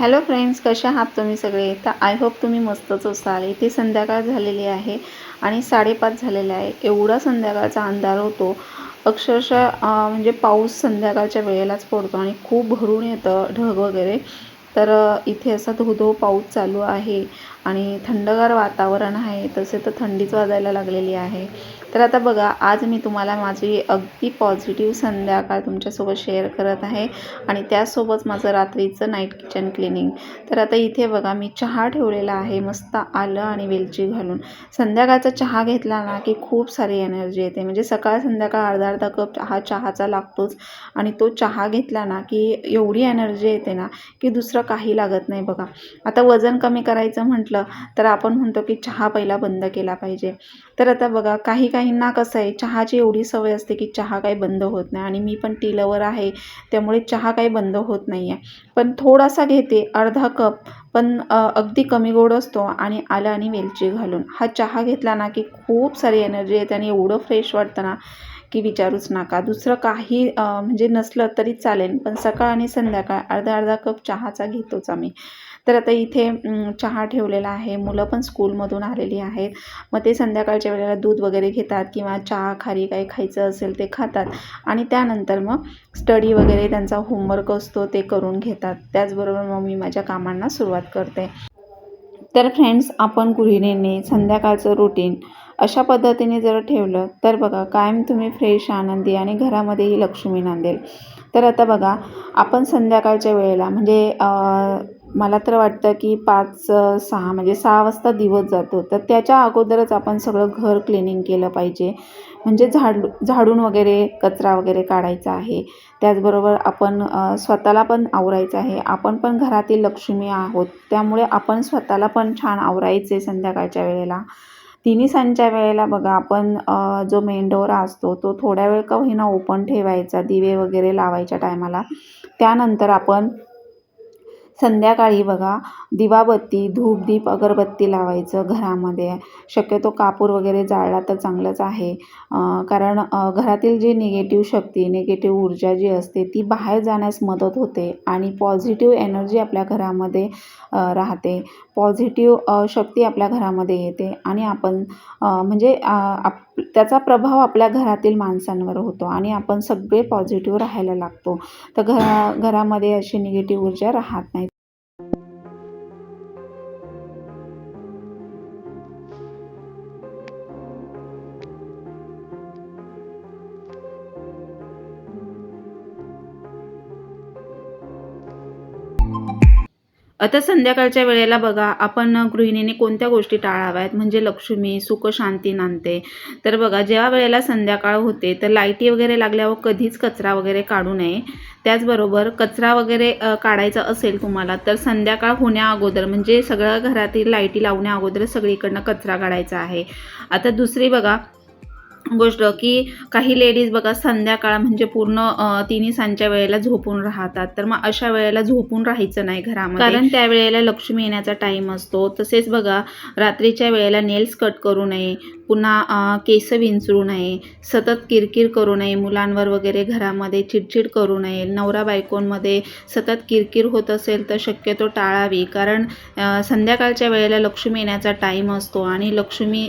Hello friends कशा आहात तुम्ही सगळे? तर आय होप तुम्ही मस्तच असाल. इथे संध्याकाळ झालेली आहे आणि साडेपाच झालेले आहे. एवढा संध्याकाळचा अंधार होतो. अक्षरशः म्हणजे पाऊस संध्याकाळच्या वेळेलाच पडतो आणि खूप भरून येतं ढग वगैरे. तर इथे असा धो धो पाऊस चालू आहे. आणि थंडगार वातावरण आहे तसे तर थंडीच वाजायला लागलेली आहे. तर आता बघा आज मी तुम्हाला माझी अगदी पॉझिटिव्ह संध्याकाळ तुमच्यासोबत शेअर करत आहे आणि त्यासोबत माझं रात्रीचं नाईट किचन क्लिनिंग तर आता इथे बघा मी चहा ठेवलेला आहे मस्त आलं आणि वेलची घालून. संध्याकाळचा चहा घेतला ना की खूप सारी एनर्जी येते. म्हणजे सकाळ संध्याकाळ अर्धा अर्धा कप हा चहाचा लागतोच. आणि तो चहा घेतला ना की एवढी एनर्जी येते ना की दुसरं काही लागत नाही बघा. आता वजन कमी करायचं म्हटलं म्हटलं तर आपण म्हणतो की चहा पहिला बंद केला पाहिजे. तर आता बघा काही काहींना कसं आहे चहाची एवढी सवय असते की चहा काही बंद होत नाही आणि मी पण टी लवर आहे त्यामुळे चहा काही बंद होत नाही आहे पण थोडासा घेते अर्धा कप पण अगदी कमी गोड असतो आणि आलं आणि वेलची घालून. हा चहा घेतला ना की खूप सारी एनर्जी येते आणि एवढं फ्रेश वाटतं ना की विचारूच नका. दुसरं काही म्हणजे नसलं तरी चालेल पण सकाळ आणि संध्याकाळ अर्धा अर्धा कप चहाचा घेतोच आम्ही. तर आता इथे चहा ठेवलेला आहे. मुलं पण स्कूलमधून आलेली आहेत. मग ते संध्याकाळच्या वेळेला दूध वगैरे घेतात किंवा चहा खारी काही खायचं असेल ते खातात. आणि त्यानंतर मग स्टडी वगैरे त्यांचा होमवर्क असतो ते करून घेतात. त्याचबरोबर मग मी माझ्या कामांना सुरुवात करते. तर फ्रेंड्स आपण गृहिणींनी संध्याकाळचं रुटीन अशा पद्धतीने जर ठेवलं तर बघा कायम तुम्ही फ्रेश आनंदी आणि घरामध्येही लक्ष्मी नांदेल. तर आता बघा आपण संध्याकाळच्या वेळेला म्हणजे मला तर वाटतं की पाच सहा म्हणजे सहा वाजता दिवस जातो. तर त्याच्या अगोदरच आपण सगळं घर क्लिनिंग केलं पाहिजे. म्हणजे झाड झाडून वगैरे कचरा वगैरे काढायचा आहे. त्याचबरोबर आपण स्वतःला पण आवरायचं आहे. आपण पण घरातील लक्ष्मी आहोत. त्यामुळे आपण स्वतःला पण छान आवरायचे संध्याकाळच्या वेळेला. तिन्ही सांच्या वेळेला बघा आपण जो मेंढोरा असतो तो थोड्या वेळ का होईना ओपन ठेवायचा दिवे वगैरे लावायच्या टायमाला त्यानंतर आपण संध्याकाळी बघा. दिवाबत्ती धूपदीप अगरबत्ती लावायचं घरामध्ये. शक्यतो कापूर वगैरे जाळला तर चांगलंच आहे. कारण घरातील जी निगेटिव्ह शक्ती निगेटिव्ह ऊर्जा जी असते ती बाहेर जाण्यास मदत होते आणि पॉझिटिव्ह एनर्जी आपल्या घरामध्ये राहते. पॉझिटिव्ह शक्ती आपल्या घरामध्ये येते आणि आपण म्हणजे आप त्याचा प्रभाव आपल्या घरातील माणसांवर होतो आणि आपण सगळे पॉझिटिव्ह राहायला लागतो. तर घरा घरामध्ये अशी निगेटिव्ह ऊर्जा राहत नाही. आता संध्याकाळच्या वेळेला बघा आपण गृहिणीने कोणत्या गोष्टी टाळाव्यात? म्हणजे लक्ष्मी सुख शांती नांदते. तर बघा ज्या वेळेला संध्याकाळ होते तर लाईटी वगैरे लागल्यावर कधीच कचरा वगैरे काढू नये. त्याचबरोबर कचरा वगैरे काढायचा असेल तुम्हाला तर संध्याकाळ होण्या अगोदर म्हणजे सगळं घरातील लाईटी लावण्या अगोदर सगळीकडनं कचरा काढायचा आहे. आता दुसरी बघा गोष्ट की काही लेडीज बघा संध्याकाळ म्हणजे पूर्ण तिन्ही सांच्या वेळेला झोपून राहतात. तर मग अशा वेळेला झोपून राहायचं नाही घरामध्ये. कारण त्या वेळेला लक्ष्मी येण्याचा टाईम असतो. तसेच बघा रात्रीच्या वेळेला नेल्स कट करू नये. पुन्हा केस विंचरू नये सतत किरकिर करू नये मुलांवर वगैरे घरामध्ये चिडचिड करू नये नवरा बायकोंमध्ये सतत किरकिर होत असेल तर शक्यतो टाळावी. कारण संध्याकाळच्या वेळेला लक्ष्मी येण्याचा टाईम असतो आणि लक्ष्मी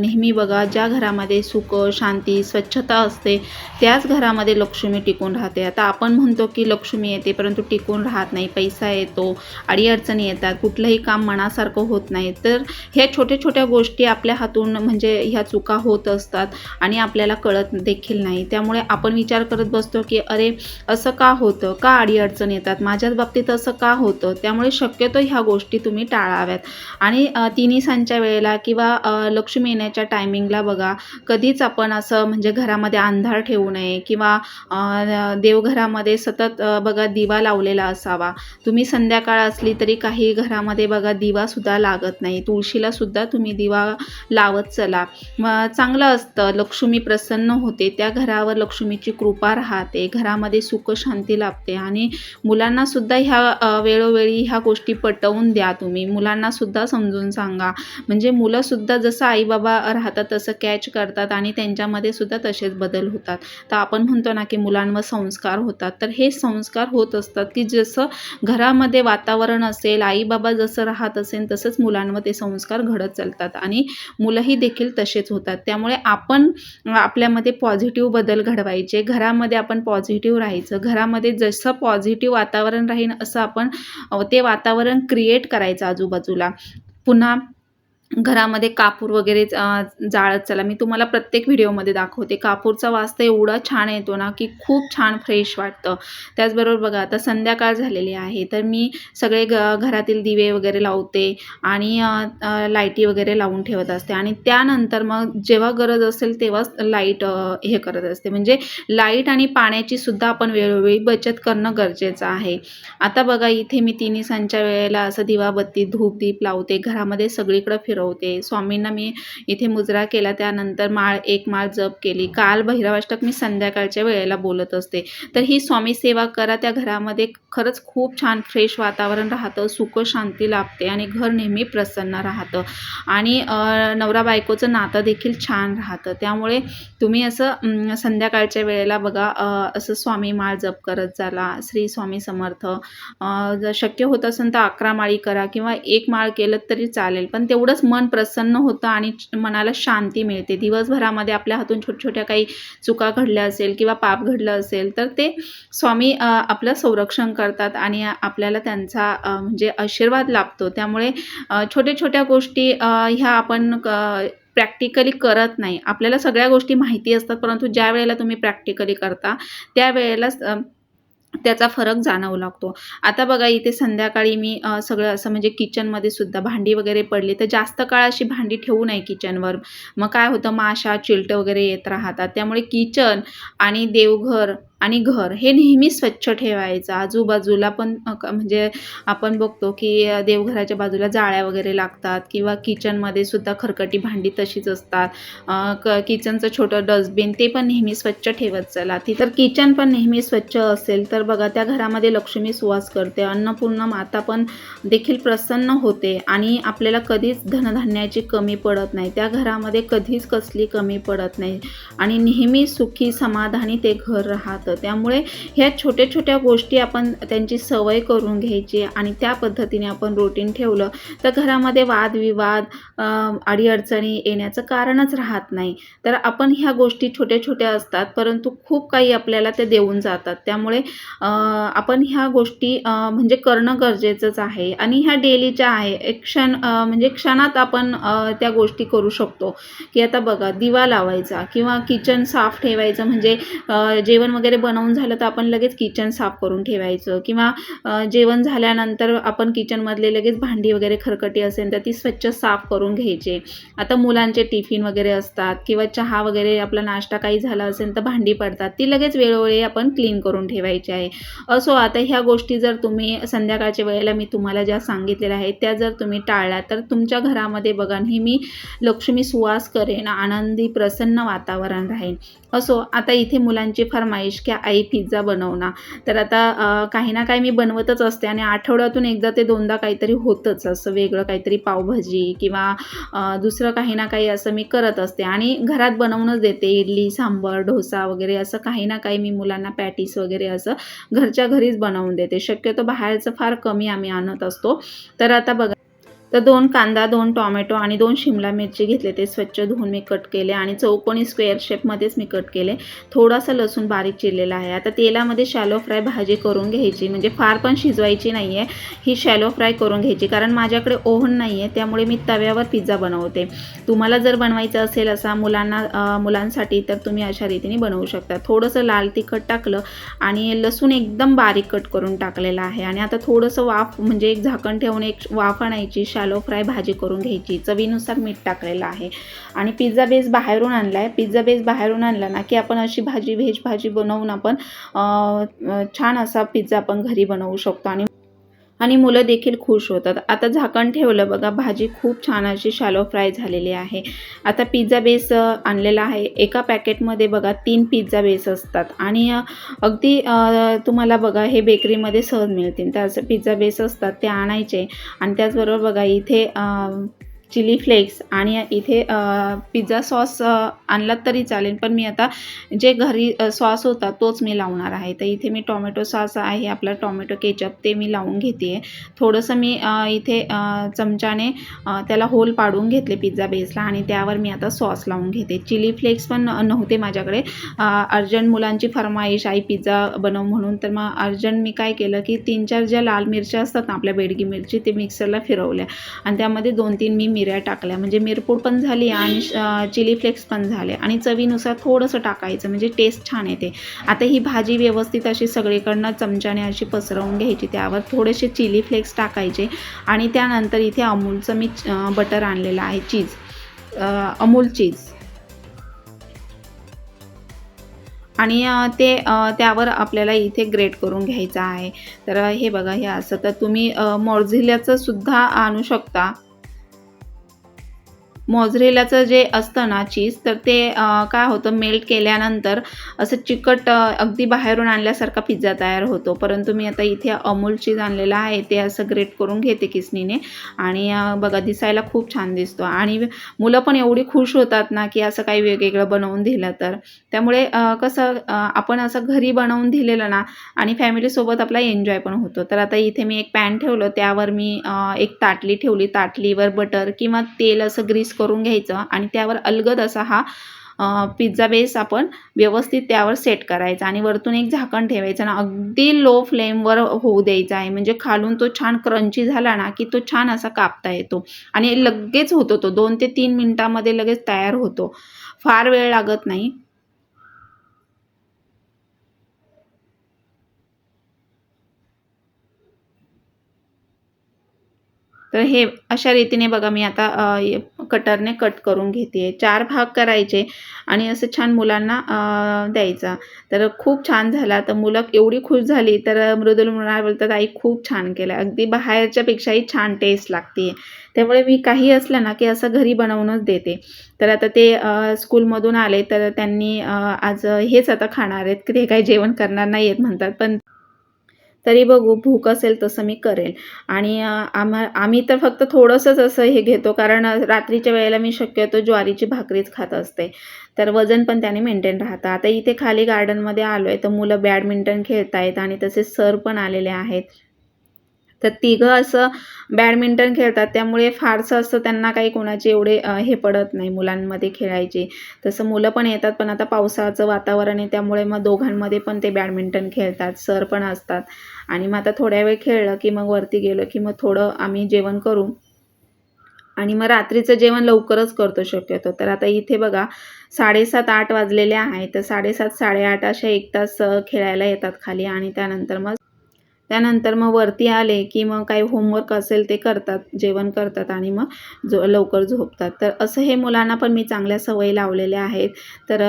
नेहमी बघा ज्या घरामध्ये सुख शांती स्वच्छता असते त्याच घरामध्ये लक्ष्मी टिकून राहते. आता आपण म्हणतो की लक्ष्मी येते परंतु टिकून राहत नाही पैसा येतो अडीअडचणी येतात कुठलंही काम मनासारखं होत नाही. तर ह्या छोट्या छोट्या गोष्टी आपल्या हातून म्हणजे ह्या चुका होत असतात आणि आपल्याला कळत देखील नाही. त्यामुळे आपण विचार करत बसतो की अरे असं का होतं? का अडीअडचण येतात? माझ्याच बाबतीत असं का होतं? त्यामुळे शक्यतो ह्या गोष्टी तुम्ही टाळाव्यात. आणि तिन्ही सांच्या वेळेला किंवा लक्ष्मी येण्याच्या टायमिंगला बघा. कधीच आपण असं म्हणजे घरामध्ये अंधार ठेवू नये किंवा देवघरामध्ये सतत बघा दिवा लावलेला असावा. तुम्ही संध्याकाळ असली तरी काही घरामध्ये बघा दिवासुद्धा लागत नाही. तुळशीला सुद्धा तुम्ही दिवा लावत चला. चांगलं असतं. लक्ष्मी प्रसन्न होते. त्या घरावर लक्ष्मीची कृपा राहते. घरामध्ये सुख शांती लाभते. आणि मुलांना सुद्धा ह्या वेळोवेळी ह्या गोष्टी पटवून द्या तुम्ही. मुलांना सुद्धा समजून सांगा. म्हणजे मुलं सुद्धा जसं आईबाबा राहतात तसं कॅच करतात आणि त्यांच्यामध्ये सुद्धा तसेच बदल होतात. तर आपण म्हणतो ना की मुलांवर संस्कार होतात. तर हे संस्कार होत असतात की जसं घरामध्ये वातावरण असेल आईबाबा जसं राहत असेल तसंच मुलांवर ते संस्कार घडत चालतात. आणि मुलंही देखील तसे तसेच होतात. त्यामुळे आपण आपल्यामध्ये पॉझिटिव्ह बदल घडवायचे. घरामध्ये आपण पॉझिटिव्ह राहायचं. घरामध्ये जसं पॉझिटिव्ह वातावरण राहीन असं आपण ते वातावरण क्रिएट करायचं आजूबाजूला. पुन्हा घरामध्ये कापूर वगैरे जाळत चला. मी तुम्हाला प्रत्येक व्हिडिओमध्ये दाखवते. कापूरचा वास तर एवढा छान येतो ना की खूप छान फ्रेश वाटतं. त्याचबरोबर बघा आता संध्याकाळ झालेली आहे. तर मी सगळे ग घरातील दिवे वगैरे लावते आणि लाईटी वगैरे लावून ठेवत असते. आणि त्यानंतर मग जेव्हा गरज असेल तेव्हाच लाइट हे करत असते. म्हणजे लाइट आणि पाण्याची सुद्धा आपण वेळोवेळी बचत करणं गरजेचं आहे. आता बघा इथे मी तिन्ही सांच्या वेळेला असं दिवाबत्ती धूप दीप लावते. घरामध्ये सगळीकडं फिरवते. स्वामींना मी इथे मुजरा केला त्यानंतर माळ एक माळ जप केली. काल भैरवाष्टक मी संध्याकाळच्या वेळेला बोलत असते. तर ही स्वामी सेवा करा त्या घरामध्ये खरंच खूप छान फ्रेश वातावरण राहतं सुख शांती लाभते आणि घर नेहमी प्रसन्न राहतं. आणि नवरा बायकोचं नातं देखील छान राहतं. त्यामुळे तुम्ही असं संध्याकाळच्या वेळेला बघा असं स्वामी माळ जप करत जाला श्री स्वामी समर्थ. जर शक्य होत असेल तर अकरा माळी करा किंवा एक माळ केलं तरी चालेल. पण तेवढंच मन प्रसन्न होतं आणि मनाला शांती मिळते. दिवसभरामध्ये आपल्या हातून छोट्या छोट्या काही चुका घडल्या असेल किंवा पाप घडलं असेल तर ते स्वामी आपलं संरक्षण करतात आणि आपल्याला त्यांचा म्हणजे आशीर्वाद लाभतो. त्यामुळे छोट्या छोट्या गोष्टी ह्या आपण प्रॅक्टिकली करत नाही. आपल्याला सगळ्या गोष्टी माहिती असतात परंतु ज्या वेळेला तुम्ही प्रॅक्टिकली करता त्यावेळेला त्याचा फरक जाणवू लागतो. आता बघा इथे संध्याकाळी मी सगळं असं म्हणजे किचनमध्ये सुद्धा भांडी वगैरे पडली तर जास्त काळ अशी भांडी ठेवू नये किचनवर. मग काय होतं माशा चिलटं वगैरे येत राहतात. त्यामुळे किचन आणि देवघर आणि घर हे नेहमी स्वच्छ ठेवायचं. आजूबाजूला पण म्हणजे आपण बघतो की देवघराच्या बाजूला जाळ्या वगैरे लागतात किंवा किचनमध्ये सुद्धा खरकटी भांडी तशीच असतात. क किचनचं छोटं डस्टबिन ते पण नेहमी स्वच्छ ठेवत चला. ती तर किचन पण नेहमी स्वच्छ असेल तर बघा त्या घरामध्ये लक्ष्मी सुवास करते. अन्नपूर्ण माता पण देखील प्रसन्न होते आणि आपल्याला कधीच धनधान्याची कमी पडत नाही. त्या घरामध्ये कधीच कसली कमी पडत नाही. आणि नेहमी सुखी समाधानी ते घर राहत. त्यामुळे ह्या छोट्या छोट्या गोष्टी आपण त्यांची सवय करून घ्यायची आणि त्या पद्धतीने आपण रुटीन ठेवलं तर घरामध्ये वादविवाद अडीअडचणी येण्याचं कारणच राहत नाही. तर आपण ह्या गोष्टी छोट्या छोट्या असतात परंतु खूप काही आपल्याला ते देऊन जातात. त्यामुळे आपण ह्या गोष्टी म्हणजे करणं गरजेचंच आहे. आणि ह्या डेलीच्या आहे एक क्षण म्हणजे क्षणात आपण त्या गोष्टी करू शकतो. की आता बघा दिवा लावायचा किंवा किचन साफ ठेवायचं म्हणजे जेवण वगैरे बनवून झालं तर आपण लगेच किचन साफ करून ठेवायचं. किंवा जेवण झाल्यानंतर आपण किचनमधले लगेच भांडी वगैरे खरकटी असेल तर ती स्वच्छ साफ करून घ्यायचे. आता मुलांचे टिफिन वगैरे असतात किंवा चहा वगैरे आपला नाश्ता काही झाला असेल तर भांडी पडतात. ती लगेच वेळोवेळी आपण क्लीन करून ठेवायची आहे. असो आता ह्या गोष्टी जर तुम्ही संध्याकाळच्या वेळेला मी तुम्हाला ज्या सांगितलेल्या आहेत त्या जर तुम्ही टाळल्या तर तुमच्या घरामध्ये बघा नेहमी लक्ष्मी सुवास करेन आनंदी प्रसन्न वातावरण राहील असो आता इथे मुलांची फरमाईश की आई पिझ्झा बनव तर आता काही ना काही मी बनवतच असते आणि आठवड्यातून एकदा ते दोनदा काहीतरी होतंच असं वेगळं काहीतरी पावभाजी किंवा दुसरं काही ना काही असं मी करत असते. आणि घरात बनवूनच देते इडली सांबर डोसा वगैरे असं काही ना काही मी मुलांना पॅटीस वगैरे असं घरच्या घरीच बनवून देते. शक्यतो बाहेरचं फार कमी आम्ही आणत असतो. तर आता बघा तर दोन कांदा दोन टॉमॅटो आणि दोन शिमला मिरची घेतले. ते स्वच्छ धुवून मी कट केले आणि चौकोनी स्क्वेअर शेपमध्येच मी कट केले. थोडासा लसूण बारीक चिरलेला आहे. आता तेलामध्ये शॅलो फ्राय भाजी करून घ्यायची म्हणजे फार पण शिजवायची नाही आहे ही शॅलो फ्राय करून घ्यायची कारण माझ्याकडे ओव्हन नाही आहे त्यामुळे मी तव्यावर पिझ्झा बनवते. तुम्हाला जर बनवायचं असेल असा मुलांना मुलांसाठी तर तुम्ही अशा रीतीने बनवू शकता. थोडंसं लाल तिखट टाकलं आणि लसूण एकदम बारीक कट करून टाकलेलं आहे. आणि आता थोडंसं वाफ म्हणजे एक झाकण ठेवून एक वाफ आणायची शॅलो फ्राय भाजी करून घ्यायची. चवीनुसार मीठ टाकलेलं आहे. आणि पिझ्झा बेस बाहेरून आणला आहे पिझ्झा बेस बाहेरून आणला ना की आपण अशी भाजी व्हेज भाजी बनवून आपण छान असा पिझ्झा आपण घरी बनवू शकतो. आणि आणि मुलं देखील खुश होतात. आता झाकण ठेवलं बघा भाजी खूप छान अशी शालो फ्राय झालेली आहे. आता पिझ्झा बेस आणलेला आहे. एका पॅकेटमध्ये बघा तीन पिझ्झा बेस असतात. आणि अगदी तुम्हाला बघा हे बेकरीमध्ये सहज मिळतील. तर असं पिझ्झा बेस असतात ते आणायचे. आणि त्याचबरोबर बघा इथे चिली फ्लेक्स आणि इथे पिझ्झा सॉस आणलात तरी चालेल पण मी आता जे घरी सॉस होता तोच मी लावणार आहे. तर इथे मी टॉमॅटो सॉस आहे आपला टॉमॅटो केचप ते मी लावून घेते आहे थोडंसं मी इथे चमच्याने त्याला होल पाडून घेतले पिझ्झा बेसला आणि त्यावर मी आता सॉस लावून घेते. चिली फ्लेक्स पण नव्हते माझ्याकडे. अर्जंट मुलांची फरमाईश आई पिझ्झा बनव म्हणून. तर मग अर्जंट मी काय केलं की तीन चार ज्या लाल मिरच्या असतात ना आपल्या बेडगी मिरची ते मिक्सरला फिरवल्या. आणि त्यामध्ये दोन तीन मी मिऱ्या टाकल्या. म्हणजे मिरपूड पण झाली आणि चिली फ्लेक्स पण झाले. आणि चवीनुसार थोडंसं टाकायचं. म्हणजे टेस्ट छान येते. आता ही भाजी व्यवस्थित अशी सगळीकडनं चमच्याने अशी पसरवून घ्यायची. त्यावर थोडेसे चिली फ्लेक्स टाकायचे. आणि त्यानंतर इथे अमूलचं मी बटर आणलेलं आहे. चीज. अमूल चीज. आणि ते त्यावर आपल्याला इथे ग्रेट करून घ्यायचं आहे. तर हे बघा हे असं. तर तुम्ही मॉझिल्याचं सुद्धा आणू शकता. मोझरेलाचं जे असतं ना चीज तर ते काय होतं मेल्ट केल्यानंतर असं चिकट अगदी बाहेरून आणल्यासारखा पिझ्झा तयार होतो. परंतु मी आता इथे अमूल चीज आणलेला आहे ते असं ग्रेट करून घेते किसनीने. आणि बघा दिसायला खूप छान दिसतो. आणि मुलं पण एवढी खुश होतात ना की असं काही वेगवेगळं बनवून दिलं तर. त्यामुळे कसं आपण असं घरी बनवून दिलेलं ना आणि फॅमिलीसोबत आपला एन्जॉय पण होतो. तर आता इथे मी एक पॅन ठेवलं त्यावर मी एक ताटली ठेवली. ताटलीवर बटर किंवा तेल असं ग्रीस करून घ्यायचं आणि त्यावर अलगद असा हा पिझ्झा बेस आपण व्यवस्थित त्यावर सेट करायचा आणि वरतून एक झाकण ठेवायचं आणि अगदी लो फ्लेमवर होऊ द्यायचा आहे. म्हणजे खालून तो छान क्रंची झाला ना की तो छान असा कापता येतो. आणि लगेच होतो तो. दोन ते तीन मिनटामध्ये लगेच तयार होतो. फार वेळ लागत नाही. तर हे अशा रीतीने बघा मी आता कटरने कट करून घेते. चार भाग करायचे आणि असं छान मुलांना द्यायचा. तर खूप छान झाला. तर मुलं एवढी खुश झाली. तर मृदुल म्हणाल बोलतात आई खूप छान केलं. अगदी बाहेरच्यापेक्षाही छान टेस्ट लागते. त्यामुळे मी काही असलं ना की असं घरी बनवूनच देते. तर आता ते स्कूलमधून आले. तर त्यांनी आज हेच आता खाणार आहेत. की ते काही जेवण करणार नाही आहेत म्हणतात. पण तरी बघू भूक असेल तसं मी करेल. आणि आम्हा आम्ही तर फक्त थोडंसंच असं हे घेतो कारण रात्रीच्या वेळेला मी शक्यतो ज्वारीची भाकरीच खात असते. तर वजन पण त्याने मेंटेन राहतं. आता इथे खाली गार्डनमध्ये आलो आहे तर मुलं बॅडमिंटन खेळत आहेत आणि तसेच सर पण आलेले आहेत. तर तिघं असं बॅडमिंटन खेळतात. त्यामुळे फारसं असं त्यांना काही कोणाचे एवढे हे पडत नाही मुलांमध्ये खेळायचे. तसं मुलं पण येतात पण आता पावसाचं वातावरण आहे. त्यामुळे मग दोघांमध्ये पण ते बॅडमिंटन खेळतात. सर पण असतात. आणि मग आता थोड्या वेळ खेळलं की मग वरती गेलो की मग थोडं आम्ही जेवण करू. आणि मग रात्रीचं जेवण लवकरच करतो शक्यतो. तर आता इथे बघा साडेसात आठ वाजलेले आहे तर साडेसात साडेआठ अशा एक तास खेळायला येतात खाली. आणि त्यानंतर मग त्यानंतर मग वरती आले की मग काही होमवर्क असेल ते करतात जेवण करतात आणि मग जो लवकर झोपतात. तर असं हे मुलांना पण मी चांगल्या सवयी लावलेल्या आहेत. तर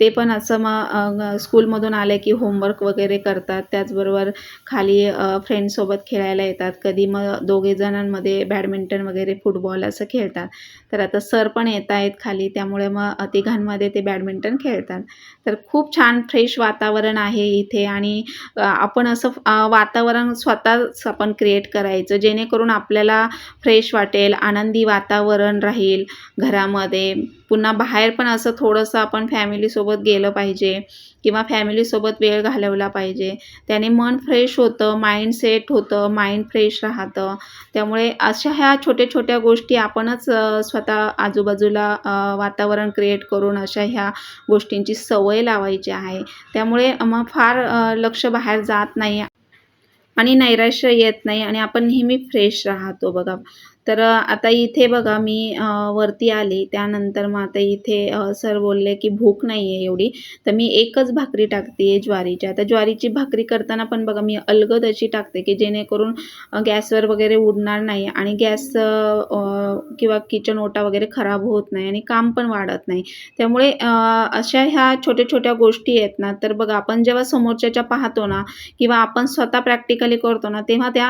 ते पण असं मग स्कूलमधून आले की होमवर्क वगैरे करतात. त्याचबरोबर खाली फ्रेंडसोबत खेळायला येतात. कधी मग दोघे जणांमध्ये बॅडमिंटन वगैरे फुटबॉल असं खेळतात. तर आता सर पण येत आहेत खाली. त्यामुळे मग तिघांमध्ये ते बॅडमिंटन खेळतात. तर खूप छान फ्रेश वातावरण आहे इथे. आणि आपण असं वातावरण स्वतःच आपण क्रिएट करायचं. जेणेकरून आपल्याला फ्रेश वाटेल आनंदी वातावरण राहील घरामध्ये. पुन्हा बाहेर पण असं थोडंसं आपण फॅमिलीसोबत गेलं पाहिजे किंवा फॅमिलीसोबत वेळ घालवला पाहिजे. त्याने मन फ्रेश होतं माइंड सेट होतं माइंड फ्रेश राहतं. त्यामुळे अशा ह्या छोट्या छोट्या गोष्टी आपणच स्वतः आजूबाजूला वातावरण क्रिएट करून अशा ह्या गोष्टींची सवय लावायची आहे. त्यामुळे मग फार लक्ष बाहेर जात नाही आणि नैराश्य येत नाही आणि आपण नेहमी फ्रेश राहतो बघा. तर आता इथे बघा मी वरती आली. त्यानंतर मग आता इथे सर बोलले की भूक नाही आहे एवढी. तर मी एकच भाकरी टाकते ज्वारीची आता ज्वारीची भाकरी करताना पण बघा मी अलगद अशी टाकते की जेणेकरून गॅसवर वगैरे उडणार नाही आणि गॅस किंवा किचन ओटा वगैरे खराब होत नाही आणि काम पण वाढत नाही. त्यामुळे अशा ह्या छोट्या छोट्या गोष्टी आहेत ना तर बघा आपण जेव्हा समोरच्याच्या पाहतो ना किंवा आपण स्वतः प्रॅक्टिकली करतो ना तेव्हा त्या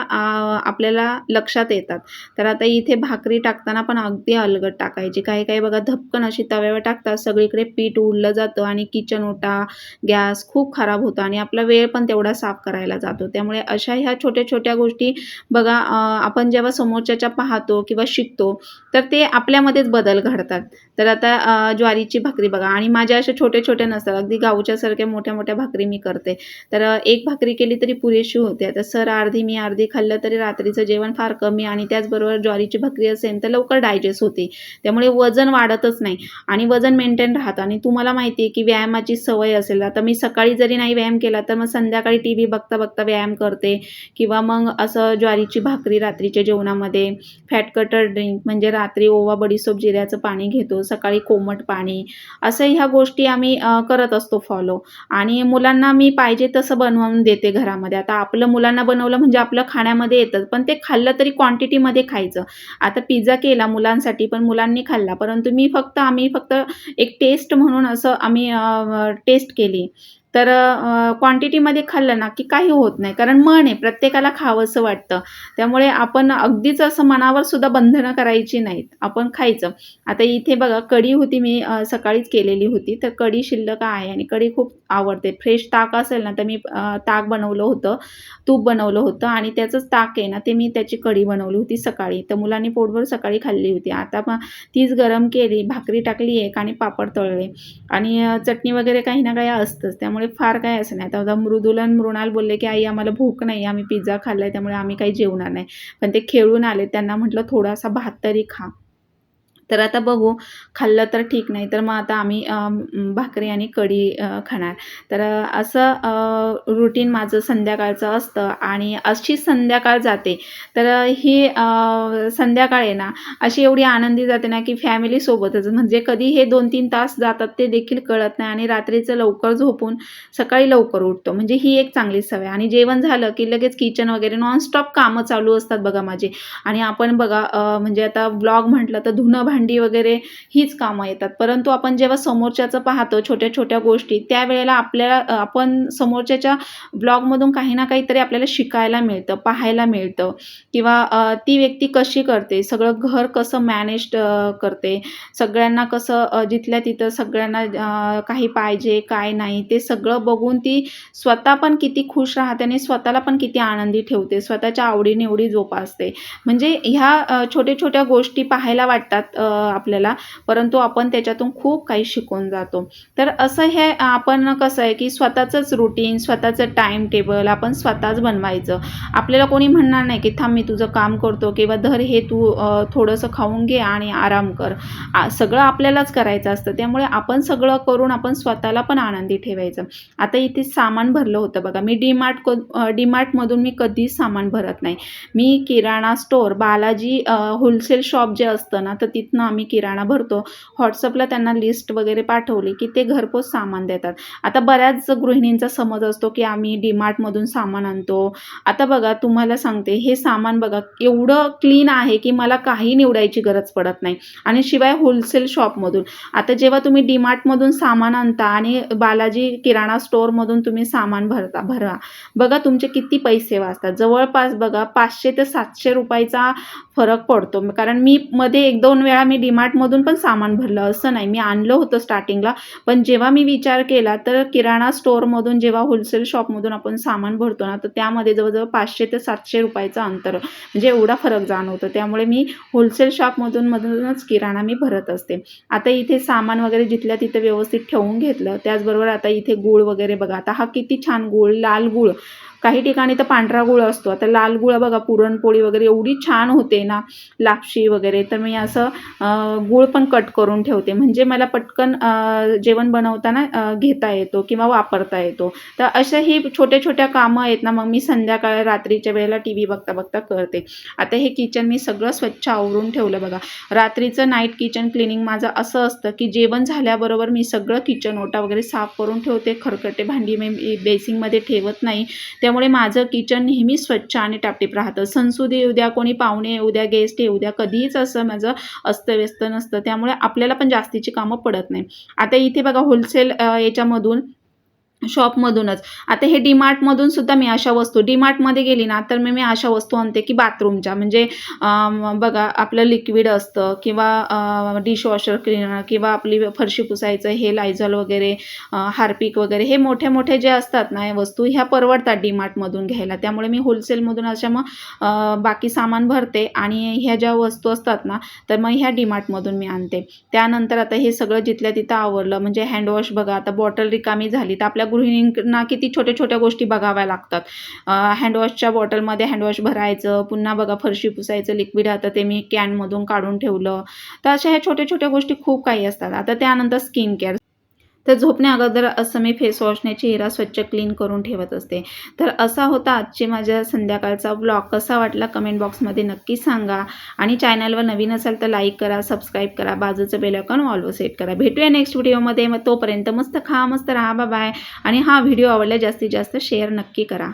आपल्याला लक्षात येतात. तर आता इथे भाकरी टाकताना पण अगदी अलगद टाकायची. काही काही बघा धपकन अशी तव्यावर टाकतात. सगळीकडे पीठ उडलं जातं आणि किचन ओटा गॅस खूप खराब होतो आणि आपला वेळ पण तेवढा साफ करायला जातो. त्यामुळे अशा ह्या छोट्या छोट्या गोष्टी बघा आपण जेव्हा समोरच्याच्या पाहतो किंवा शिकतो तर ते आपल्यामध्येच बदल घडतात. तर आता ज्वारीची भाकरी बघा आणि माझ्या अशा छोट्या छोट्या नसतात. अगदी गावच्यासारख्या मोठ्या मोठ्या भाकरी मी करते. तर एक भाकरी केली तरी पुरेशी होते. आता सर अर्धी मी अर्धी खाल्लं तरी रात्रीचं जेवण फार कमी आणि त्याचबरोबर ज्वारीची भाकरी असेल तर लवकर डायजेस्ट होते. त्यामुळे वजन वाढतच नाही. आणि वजन मेंटेन राहतं. आणि तुम्हाला माहिती आहे की व्यायामाची सवय असेल आता मी सकाळी जरी नाही व्यायाम केला तर मग संध्याकाळी टी व्ही बघता बघता व्यायाम करते. किंवा मग असं ज्वारीची भाकरी रात्रीच्या जेवणामध्ये फॅट कटर ड्रिंक म्हणजे रात्री ओवा बडीसोप जिऱ्याचं पाणी घेतो सकाळी कोमट पाणी असं ह्या गोष्टी आम्ही करत असतो फॉलो आणि मुलांना मी पाहिजे तसं बनवून देते घरामध्ये. आता आपलं मुलांना बनवलं म्हणजे आपलं खाण्यामध्ये येतं पण ते खाल्लं तरी क्वांटिटीमध्ये खायचं. आता पिझ्झा केला मुलांसाठी पण मुलांनी खाल्ला. परंतु मी फक्त आम्ही फक्त एक टेस्ट म्हणून असं आम्ही टेस्ट केली. तर क्वांटिटीमध्ये खाल्लं ना की काही होत नाही. कारण मन आहे प्रत्येकाला खावंसं वाटतं. त्यामुळे आपण अगदीच असं मनावर सुद्धा बंधनं करायची नाहीत. आपण खायचं. आता इथे बघा कढी होती मी सकाळीच केलेली होती. तर कढी शिल्लक आहे आणि कढी खूप आवडते. फ्रेश ताक असेल ना तर मी ताक बनवलं होतं. तूप बनवलं होतं आणि त्याचंच ताक आहे ना ते मी त्याची कढी बनवली होती सकाळी. तर मुलांनी पोटभर सकाळी खाल्ली होती. आता मग तीच गरम केली भाकरी टाकली एक आणि पापड तळले. आणि चटणी वगैरे काही ना काही असतंच. त्यामुळे फार काय असं नाही. आता मृदुला मृणाल बोलले की आई आम्हाला भूक नाही. आम्ही पिझ्झा खाल्लाय त्यामुळे आम्ही काही जेवणार नाही. पण ते खेळून आले. त्यांना म्हटलं थोडासा भात तरी खा. तर आता बघू खाल्लं तर ठीक नाही तर मग आता आम्ही भाकरी आणि कढी खाणार. तर असं रुटीन माझं संध्याकाळचं असतं आणि अशी संध्याकाळ जाते. तर ही संध्याकाळ आहे ना अशी एवढी आनंदी जाते ना की फॅमिलीसोबतच म्हणजे कधी हे दोन तीन तास जातात ते देखील कळत नाही आणि रात्रीचं लवकर झोपून सकाळी लवकर उठतो. म्हणजे ही एक चांगली सवय. आणि जेवण झालं की लगेच किचन वगैरे नॉनस्टॉप कामं चालू असतात बघा माझे. आणि आपण बघा म्हणजे आता ब्लॉग म्हटलं तर धुणं भांडी वगैरे हीच कामं येतात. परंतु आपण जेव्हा समोरच्याचं पाहतो छोट्या छोट्या गोष्टी त्यावेळेला आपल्याला आपण समोरच्याच्या ब्लॉगमधून काही ना काहीतरी आपल्याला शिकायला मिळतं पाहायला मिळतं. किंवा ती व्यक्ती कशी करते सगळं घर कसं मॅनेज करते सगळ्यांना कसं जिथल्या तिथं सगळ्यांना काही पाहिजे काय नाही ते सगळं बघून ती स्वतः पण किती खुश राहते आणि स्वतःला पण किती आनंदी ठेवते स्वतःच्या आवडीनिवडी जोपासते. म्हणजे ह्या छोट्या छोट्या गोष्टी पाहायला वाटतात आपल्याला. परंतु आपण त्याच्यातून खूप काही शिकून जातो. तर असं हे आपण कसं आहे की स्वतःचंच रुटीन स्वतःचं टाईम टेबल आपण स्वतःच बनवायचं. आपल्याला कोणी म्हणणार नाही की थांब मी तुझं काम करतो किंवा धर हे तू थोडंसं खाऊन घे आणि आराम कर. सगळं आपल्यालाच करायचं असतं. त्यामुळे आपण सगळं करून आपण स्वतःला पण आनंदी ठेवायचं. आता इथे सामान भरलं होतं बघा. मी डीमार्ट क डीमार्टमधून मी कधीच सामान भरत नाही. मी किराणा स्टोअर बालाजी होलसेल शॉप जे असतं ना तर तिथनं आम्ही किराणा भरतो. व्हॉट्सअपला त्यांना लिस्ट वगैरे पाठवली की ते घरपोच सामान देतात. आता बऱ्याच गृहिणींचा समज असतो की आम्ही डीमार्टमधून सामान आणतो. आता बघा तुम्हाला सांगते हे सामान बघा एवढं क्लीन आहे की मला काही निवडायची गरज पडत नाही. आणि शिवाय होलसेल शॉपमधून आता जेव्हा तुम्ही डीमार्टमधून सामान आणता आणि बालाजी किराणा स्टोअरमधून तुम्ही सामान भरता भरा. बघा तुमचे किती पैसे वाचतात. जवळपास बघा पाचशे ते सातशे रुपयाचा फरक पडतो. कारण मी मध्ये एक दोन वेळा मी डीमार्टमधून पण सामान भरलं असं नाही. मी आणलं होतं स्टार्टिंगला पण जेव्हा मी विचार केला तर किराणा स्टोअरमधून जेव्हा होलसेल शॉपमधून आपण सामान भरतो ना तर त्यामध्ये जवळजवळ पाचशे ते सातशे रुपयाचं अंतर. म्हणजे एवढा फरक जाणवतो. त्यामुळे मी होलसेल शॉपमधून मधूनच किराणा मी भरत असते. आता इथे सामान वगैरे जिथल्या तिथे व्यवस्थित ठेवून घेतलं त्याचबरोबर आता इथे गूळ वगैरे बघा. आता हा किती छान गूळ लाल गूळ. काही ठिकाणी तर पांढरा गुळ असतो. आता लाल गुळ बघा पुरणपोळी वगैरे एवढी छान होते ना लापशी वगैरे. तर मी असं गुळ पण कट करून ठेवते. म्हणजे मला पटकन जेवण बनवताना घेता येतो किंवा वापरता येतो. तर अशा ही छोट्या छोट्या कामं आहेत ना मग मी संध्याकाळ रात्रीच्या वेळेला टी व्ही बघता बघता करते. आता हे किचन मी सगळं स्वच्छ आवरून ठेवलं बघा. रात्रीचं नाईट किचन क्लिनिंग माझं असं असतं की जेवण झाल्याबरोबर मी सगळं किचन ओटा वगैरे साफ करून ठेवते. खरकटे भांडी मी बेसिंगमध्ये ठेवत नाही. त्यामुळे माझं किचन नेहमी स्वच्छ आणि टापटीप राहतं. सणसुदी येऊ द्या कोणी पाहुणे येऊ द्या गेस्ट येऊ द्या कधीच असं माझं अस्तव्यस्त नसतं. त्यामुळे आपल्याला पण जास्तीची कामं पडत नाही. आता इथे बघा होलसेल याच्यामधून शॉपमधूनच आता हे डीमार्टमधून सुद्धा मी अशा वस्तू डीमार्टमध्ये गेली ना तर मी मी अशा वस्तू आणते की बाथरूमच्या. म्हणजे बघा आपलं लिक्विड असतं किंवा डिशवॉशर क्लीनर किंवा आपली फरशी पुसायचं हे लायझॉल वगैरे हार्पिक वगैरे हे मोठे मोठे जे असतात ना या वस्तू ह्या परवडतात डीमार्टमधून घ्यायला. त्यामुळे मी होलसेलमधून अशा मग बाकी सामान भरते आणि ह्या ज्या वस्तू असतात ना तर मग ह्या डीमार्टमधून मी आणते. त्यानंतर आता हे सगळं जिथल्या तिथं आवरलं म्हणजे हँडवॉश बघा आता बॉटल रिकामी झाली तर आपल्या गृहिणींना किती छोट्या छोट्या गोष्टी बघाव्या लागतात. हँडवॉशच्या बॉटलमध्ये हँडवॉश भरायचं पुन्हा बघा फरशी पुसायचं लिक्विड आता ते मी कॅनमधून काढून ठेवलं. तर अशा ह्या छोट्या छोट्या गोष्टी खूप काही असतात. आता त्यानंतर स्किन केअर तर झोपण्या अगोदर असं मी फेसवॉशने चेहरा स्वच्छ क्लीन करून ठेवत असते. तर असा होता आजचे माझ्या संध्याकाळचा ब्लॉग कसा वाटला कमेंट बॉक्समध्ये नक्की सांगा. आणि चॅनलवर नवीन असाल तर लाईक करा सबस्क्राईब करा बाजूचं बेल ऑलवर सेट करा. भेटूया नेक्स्ट व्हिडिओमध्ये मग तोपर्यंत मस्त खा मस्त राहा. बाय आणि हा व्हिडिओ आवडला जास्तीत जास्त शेअर नक्की करा.